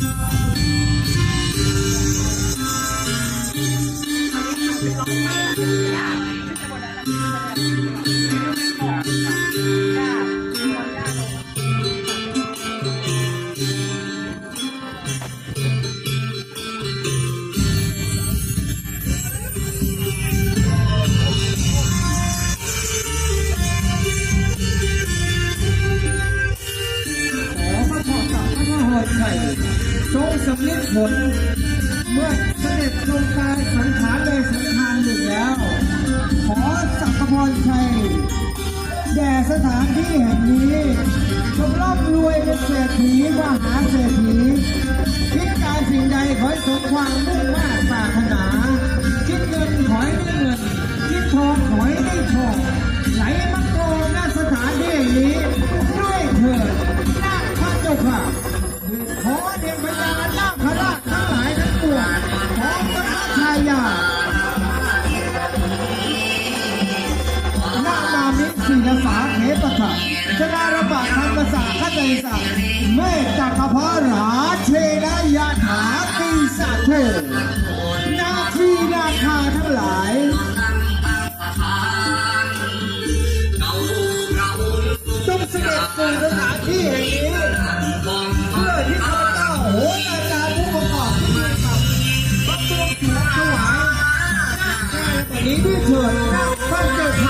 Thank you. ทรงสำเร็จผล เมื่อเสด็จทรงกายสังขารในสังขารหนึ่งแล้ว ขอสักพรชัย แด่สถานที่แห่งนี้จงร่ำรวยเป็นเศรษฐีมหาเศรษฐีคิดการสิ่งใดขอให้สมความมุ่งมั่นปรารถนาคิดเงินขอให้ได้เงินคิดทองขอให้ได้ทองไหลมาโกงณสถานที่แห่งนี้ด้วยเถิดนาคพระเจ้าค่ะ มิศิลสาเขปะชนาระบาดธรรมศาสตร์ขจายศักดิ์เมตตาคพราเชนายาถาปีศาจโทนาทีนาคาทั้งหลายจงเสด็จสู่สถานที่แห่งนี้เพื่อที่ข้าพเจ้าโหนอาจารย์ผู้ประกอบพิธีกรรมพระบรมศาถวายในวันนี้ด้วยเถิดพระเจ้าค่ะ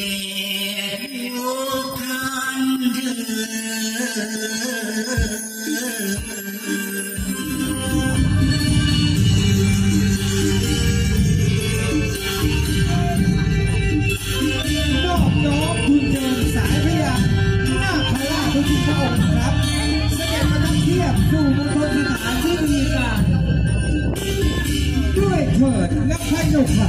เดชยุคันเธอนอบน้อมคุณเดินสายพยาหน้าพระราชทุกพระองค์ครับเสด็จมาทั้งเทียบสู่มณฑลสถานที่มีการด้วยเถิดและพระเจ้าค่ะ